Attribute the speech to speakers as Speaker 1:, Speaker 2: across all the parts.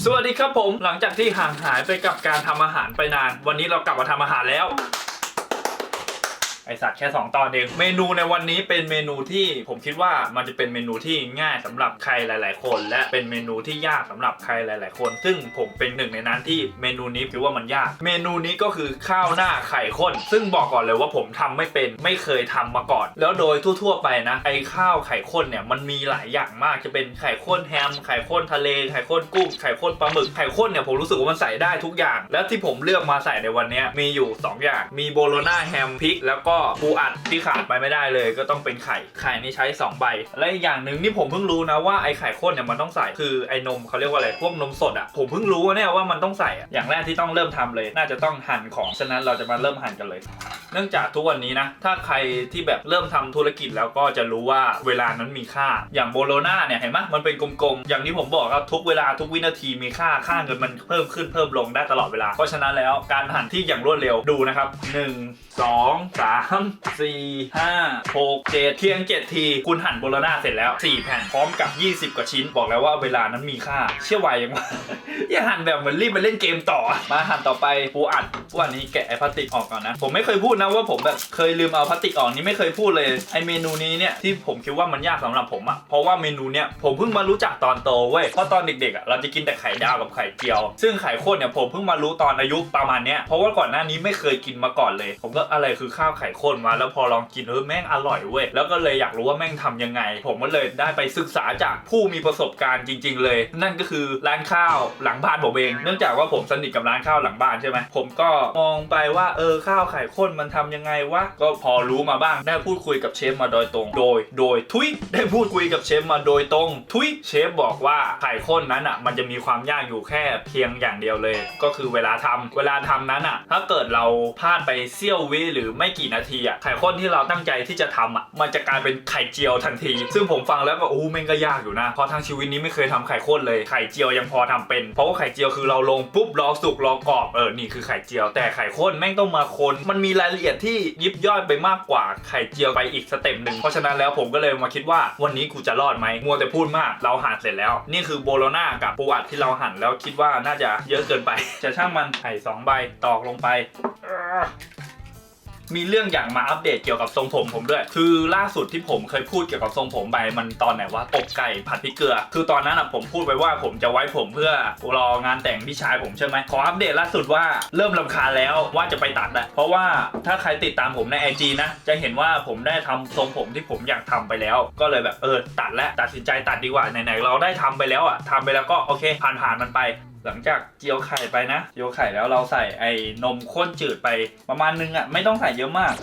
Speaker 1: สวัสดีครับผม หลังจากที่ห่างหายไปกับการทำอาหารไปนาน วันนี้เรากลับมาทำอาหารแล้ว ไอสัตว์แค่ 2 ตอนเองเมนูในวันนี้เป็นเมนูที่ผมคิดว่ามันจะเป็นเมนูที่ง่ายสำหรับใครหลาย ๆ คน และเป็นเมนูที่ยากสำหรับใครหลาย ๆ คน ซึ่งผมเป็นหนึ่งในนั้นที่เมนูนี้คิดว่ามันยาก เมนูนี้ก็คือข้าวหน้าไข่ข้น ซึ่งบอกก่อนเลยว่าผมทำไม่เป็นไม่เคยทำมาก่อน แล้วโดยทั่ว ๆ ไปนะไอข้าวไข่ข้นเนี่ยมันมีหลายอย่างมากจะเป็นไข่ข้นแฮมไข่ข้นทะเลไข่ข้นกุ้งไข่ข้นปลาหมึกไข่ข้นเนี่ยผมรู้สึกว่ามันใส่ได้ทุกอย่าง แล้วที่ผมเลือกมาใส่ในวันนี้มีอยู่ 2 อย่าง มีโบโลน่าแฮมพริกแล้วก็ปูอัดที่ขาดไปไม่ได้เลย ก็ต้องเป็นไข่ไข่นี่ใช้ 2 ใบ และอีกอย่างหนึ่งที่ผมเพิ่งรู้นะว่าไอไข่ข้นเนี่ยมันต้องใส่คือไอนมเขาเรียกว่าอะไรพวกนมสดอะผมเพิ่งรู้เนี่ยว่ามันต้องใส่อะอย่างแรกที่ต้องเริ่มทำเลย น่าจะต้องหั่นของฉะนั้นเราจะมาเริ่มหั่นกันเลย เนื่องจากทุกวันนี้นะถ้าใครที่แบบเริ่มทำธุรกิจแล้วก็จะรู้ว่าเวลานั้นมีค่า อย่างโบโลนาเนี่ยเห็นไหมมันเป็นกลมๆอย่างที่ผมบอกครับทุกเวลาทุกวินาทีมีค่าค่าเงินมันเพิ่มขึ้นเพิ่มลงได้ตลอดเวลาเพราะฉะนั้นแล้วการหั่นที่อย่างรวดเร็วดูนะครับ 1 2 3 4 5 6 7เพียง7ที คุณหั่นโบโลนาเสร็จแล้ว 4 แผ่นพร้อมกับ 20 กว่าชิ้น บอกแล้วว่าเวลานั้นมีค่า เชื่อไวยังวะอย่าหั่นแบบเหมือนรีบไปเล่นเกมต่อ มาหั่นต่อไปปูอัดวันนี้แกะไอ้พลาสติกออกก่อนนะ ผมไม่เคยพูดนะว่าผมแบบเคยลืมเอาพลาสติกออกนี่ไม่เคยพูดเลยไอเมนูนี้เนี่ยที่ผมคิดว่ามันยากสำหรับผมอะเพราะว่าเมนูเนี่ยผมเพิ่งมารู้จักตอนโตเว้ยเพราะตอนเด็กๆอะเราจะกินแต่ไข่ดาวกับไข่เจียว ซึ่งไข่ข้นเนี่ยผมเพิ่งมารู้ตอนอายุประมาณเนี้ยเพราะว่าก่อนหน้านี้ไม่เคยกินมาก่อนเลย ผมก็อะไรคือข้าวไข่ข้นมาแล้วพอลองกินเออแม่งอร่อยเว้ยแล้วก็เลยอยากรู้ว่าแม่งทำยังไง ผมก็เลยได้ไปศึกษาจากผู้มีประสบการณ์จริง ๆ เลย นั่นก็คือร้านข้าวหลังบ้านผมเอง เนื่องจากว่าผมสนิทกับร้านข้าวหลังบ้านใช่ไหมผมก็มองไปว่าเออข้าวไข่ข้นมันทำยังไงวะก็พอรู้มาบ้างได้พูดคุยกับเชฟมาโดยตรง โดย โดยทุยได้พูดคุยกับเชฟมาโดยตรง ทุยเชฟบอกว่าไข่ข้นนั้นอะมันจะมีความยากอยู่แค่เพียงอย่างเดียวเลย ก็คือเวลาทำเวลาทำนั้นอะ ถ้าเกิดเราพลาดไปเสี้ยววิหรือไม่กี่นาทีอะไข่ข้นที่เราตั้งใจที่จะทำอะมันจะกลายเป็นไข่เจียวทันที ซึ่งผมฟังแล้วก็อู้แม่งก็ยากอยู่นะเพราะทั้งชีวิตนี้ไม่เคยทำไข่ข้นเลยไข่เจียวยังพอทำเป็น เพราะว่าไข่เจียวคือเราลงปุ๊บรอสุกรอกรอบเออนี่คือไข่เจียว แต่ไข่ข้นแม่งต้องมาคนมันมีรายละเอียดที่ยิบย่อยไปมากกว่าไข่เจียวไปอีกสเต็ปหนึ่งเพราะฉะนั้นแล้วผมก็เลยมาคิดว่าวันนี้กูจะรอดไหมมัวแต่พูดมากเราหั่นเสร็จแล้ว นี่คือโบโลนากับปูอัดที่เราหั่นแล้วคิดว่าน่าจะเยอะเกินไป จะช่างมันไข่สองใบตอกลงไป มีเรื่องอย่างมาอัปเดตเกี่ยวกับทรงผมผมด้วย คือล่าสุดที่ผมเคยพูดเกี่ยวกับทรงผมไปมันตอนไหนวะอกไก่ผัดพริกเกลือ คือตอนนั้นผมพูดไปว่าผมจะไว้ผมเพื่อรองานแต่งพี่ชายผมใช่ไหมขออัปเดตล่าสุดว่าเริ่มลำคาแล้วว่าจะไปตัดอะเพราะว่าถ้าใครติดตามผมใน IG นะ จะเห็นว่าผมได้ทำทรงผมที่ผมอยากทำไปแล้ว ก็เลยแบบเออตัดแล้วตัดสินใจตัดดีกว่าไหนๆเราได้ทำไปแล้วอะทำไปแล้วก็โอเคผ่านผ่านๆมันไป หลังจากเจียวไข่ไปนะ เจียวไข่แล้วเราใส่ไอ้นมข้นจืดไปประมาณนึงอะไม่ต้องใส่เยอะมาก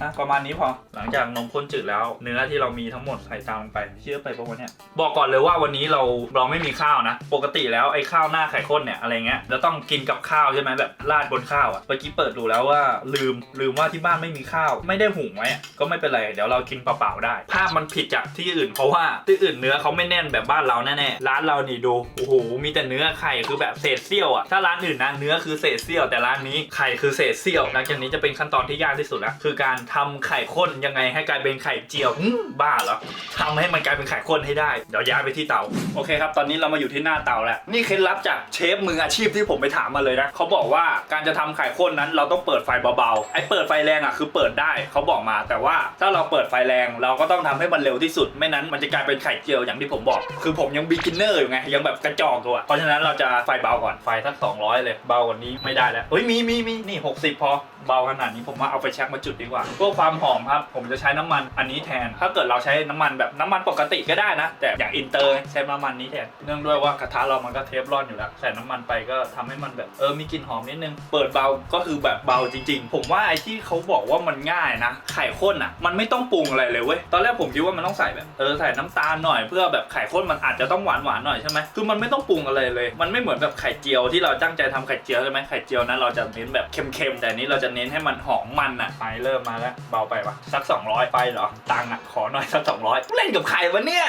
Speaker 1: อะประมาณนี้พอ หลังจากนมข้นจืดแล้ว เนื้อที่เรามีทั้งหมดใส่ตามลงไป เชื่อไปปะวะเนี่ย บอกก่อนเลยว่าวันนี้เราเราไม่มีข้าวนะ ปกติแล้วไอ้ข้าวหน้าไข่ข้นเนี่ยอะไรเงี้ยจะต้องกินกับข้าวใช่ไหมแบบราดบนข้าวอะเมื่อกี้เปิดดูแล้วว่าลืมลืมว่าที่บ้านไม่มีข้าว ไม่ได้หุงไว้ก็ไม่เป็นไรเดี๋ยวเรากินเปล่าๆได้ ภาพมันผิดจากที่อื่น เพราะว่าที่อื่นเนื้อเขาไม่แน่นแบบบ้านเราแน่ๆร้านเรานี่ดูโอ้โหมีแต่เนื้อไข่คือแบบเศษเสี้ยวอะถ้าร้านอื่นนะเนื้อคือเศษเสี้ยว แต่ร้านนี้ไข่คือเศษเสี้ยวหลังจากนี้จะเป็นขั้นตอนที่ยากที่สุดแล้วคือการทำไข่ข้นยังไงให้กลายเป็นไข่เจียวอืมบ้าเหรอทำให้มันกลายเป็นไข่ข้นให้ได้เดี๋ยวย้ายไปที่เตาโอเคครับตอนนี้เรามาอยู่ที่หน้าเตาแล้วนี่เคล็ดลับจากเชฟมืออาชีพที่ผมไปถามมาเลยนะเขาบอกว่าการจะทำไข่ข้นนั้น เราต้องเปิดไฟเบาๆไอ้เปิดไฟแรงอะคือเปิดได้เขาบอกมา แต่ว่าถ้าเราเปิดไฟแรงเราก็ต้องทำให้มันเร็วที่สุด ไม่นั้นมันจะกลายเป็นไข่เจียวอย่างที่ผมบอก คือผมยังบิ๊กินเนอร์อยู่ไงยังแบบกระจอกตัวเพราะฉะนั้นเราจะไฟเบาก่อนไฟสัก200 เลยเบากว่านี้ไม่ได้แล้วเฮ้ยมีมีมีนี่ 60 พอ เบาขนาดนี้ผมว่าเอาไปแช็กมาจุดดีกว่าเพื่อความหอมครับ ผมจะใช้น้ำมันอันนี้แทน ถ้าเกิดเราใช้น้ำมันแบบน้ำมันปกติก็ได้นะ แต่อย่างอินเตอร์ใช้น้ำมันนี้แทนเนื่องด้วยว่ากระทะเรามันก็เทฟลอนอยู่แล้วใส่น้ำมันไปก็ทำให้มันแบบเออมีกลิ่นหอมนิดนึง เปิดเบาก็คือแบบเบาจริง ๆ ผมว่าไอ้ที่เขาบอกว่ามันง่ายนะไข่ข้นอะ มันไม่ต้องปรุงอะไรเลยเว้ยตอนแรกผมคิดว่ามันต้องใส่แบบเออใส่น้ำตาลหน่อยเพื่อแบบไข่ข้นมันอาจจะต้องหวานหวานหน่อยใช่ไหมคือมันไม่ต้องปรุงอะไรเลย มันไม่เหมือนแบบไข่เจียวที่เราตั้งใจทำไข่เจียวใช่ไหมไข่เจียวนั้นเราจะเน้นแบบเค็มๆแต่นี้เราจะเน้นให้มันหอมมันอะไฟเริ่มมาแล้ว เบาไปวะสัก 200 ไปเหรอ ตังค์อะขอหน่อยสัก 200 เล่นกับใครวะเนี่ย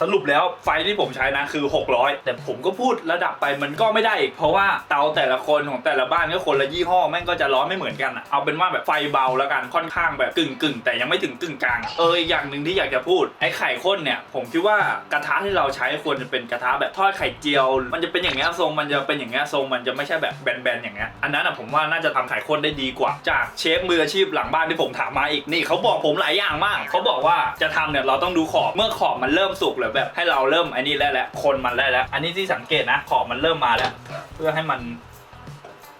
Speaker 1: สรุปแล้วไฟที่ผมใช้นะคือ 600 แต่ผมก็พูดระดับไปมันก็ไม่ได้อีกเพราะว่าเตาแต่ละคนของแต่ละบ้านก็คนละยี่ห้อแม่งก็จะร้อนไม่เหมือนกันอะเอาเป็นว่าแบบไฟเบาแล้วกันค่อนข้างแบบกึ่งกึ่งแต่ยังไม่ถึงกึ่งกลาง เอออีกอย่างหนึ่งที่อยากจะพูดไอ้ไข่ข้นเนี่ยผมคิดว่ากระทะที่เราใช้ควรจะเป็นกระทะแบบทอดไข่เจียว มันจะเป็นอย่างเงี้ยทรงมันจะเป็นอย่างเงี้ยทรงมันจะไม่ใช่แบบแบนๆอย่างเงี้ยอันนั้นอะผมว่าน่าจะทำไข่ข้นได้ดีกว่า จากเชฟมืออาชีพหลังบ้านที่ผมถามมาอีกนี่เขาบอกผมหลายอย่างมากเขาบอกว่าจะทำเนี่ยเราต้องดูขอบเมื่อขอบมันเริ่มสุกหรือแบบให้เราเริ่มไอ้นี่แล้วแหละคนมันได้แล้ว อันนี้ที่สังเกตนะขอบมันเริ่มมาแล้ว เพื่อให้มัน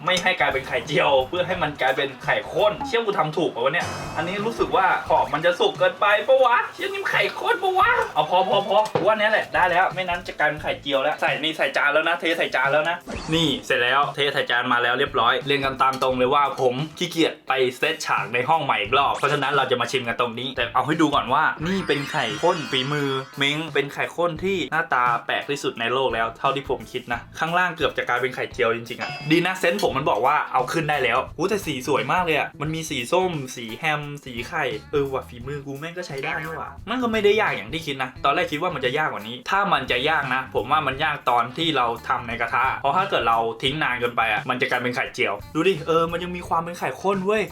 Speaker 1: ไม่ให้กลายเป็นไข่เจียว เพื่อให้มันกลายเป็นไข่ข้น เชี่ยกูทำถูกปะวะเนี่ย อันนี้รู้สึกว่าขอบมันจะสุกเกินไปปะวะ เชี่ยนี่มไข่ข้นปะวะ เอาพอพอพอว่านี้แหละได้แล้ว ไม่นั้นจะกลายเป็นไข่เจียวแล้ว ใส่นี่ใส่จานแล้วนะ เทใส่จานแล้วนะ นี่เสร็จแล้ว เทใส่จานมาแล้วเรียบร้อย เรียนกันตามตรงเลยว่าผมขี้เกียจไปเซตฉากในห้องใหม่อีกรอบ เพราะฉะนั้นเราจะมาชิมกันตรงนี้ แต่เอาให้ดูก่อนว่า นี่เป็นไข่ข้นฝีมือเม้งเป็นไข่ข้นที่หน้าตาแปลกที่สุดในโลกแล้ว เท่าที่ผมคิดนะ ข้างล่างเกือบจะกลายเป็นไข่เจียวจริงๆอะ ดีนะเซนผมมันบอกว่าเอาขึ้นได้แล้วอู้แต่สีสวยมากเลยอะมันมีสีส้ม สีแฮม สีไข่ เออว่ะฝีมือกูแม่งก็ใช้ได้นี่ว่ะมันก็ไม่ได้ยากอย่างที่คิดนะ ตอนแรกคิดว่ามันจะยากกว่านี้ ถ้ามันจะยากนะ ผมว่ามันยากตอนที่เราทำในกระทะ เพราะถ้าเกิดเราทิ้งนานเกินไปอะมันจะกลายเป็นไข่เจียว ดูดิ เออ มันยังมีความเป็นไข่ข้นเว้ย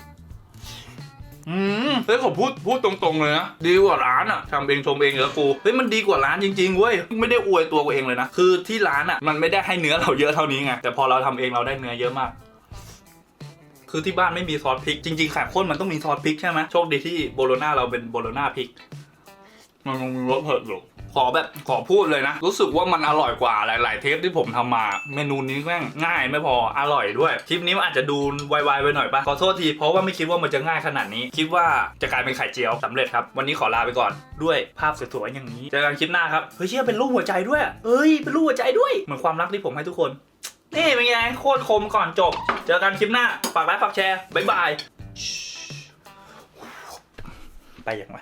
Speaker 1: อืมเฮ้ยผมพูดพูดตรงๆเลยนะดีกว่าร้านอะทำเองชมเองเหรอกูเฮ้ยมันดีกว่าร้านจริงๆเว้ยไม่ได้อวยตัวกูเองเลยนะคือที่ร้านอะมันไม่ได้ให้เนื้อเราเยอะเท่านี้ไงแต่พอเราทำเองเราได้เนื้อเยอะมากคือที่บ้านไม่มีซอสพริก จริงๆไข่ข้นมันต้องมีซอสพริกใช่ไหมโชคดีที่โบโลนาเราเป็นโบโลนาพริก มันคงมีรสเผ็ดอยู่ ขอแบบขอพูดเลยนะ รู้สึกว่ามันอร่อยกว่าหลาย ๆ เทปที่ผมทำมา เมนูนี้แม่งง่ายไม่พออร่อยด้วยคลิปนี้มันอาจจะดูวายๆไปหน่อยปะขอโทษทีเพราะว่าไม่คิดว่ามันจะง่ายขนาดนี้ คิดว่าจะกลายเป็นไข่เจียวสำเร็จครับ วันนี้ขอลาไปก่อนด้วยภาพสวยๆอย่างนี้เจอกันคลิปหน้าครับเฮ้ยเชื่อเป็นรูปหัวใจด้วยเอ้ยเป็นรูปหัวใจด้วยเหมือนความรักที่ผมให้ทุกคนนี่เป็นไงโคตรคมก่อนจบ เจอกันคลิปหน้า ฝากไลค์ฝากแชร์ บ๊ายบาย ไปอย่างไร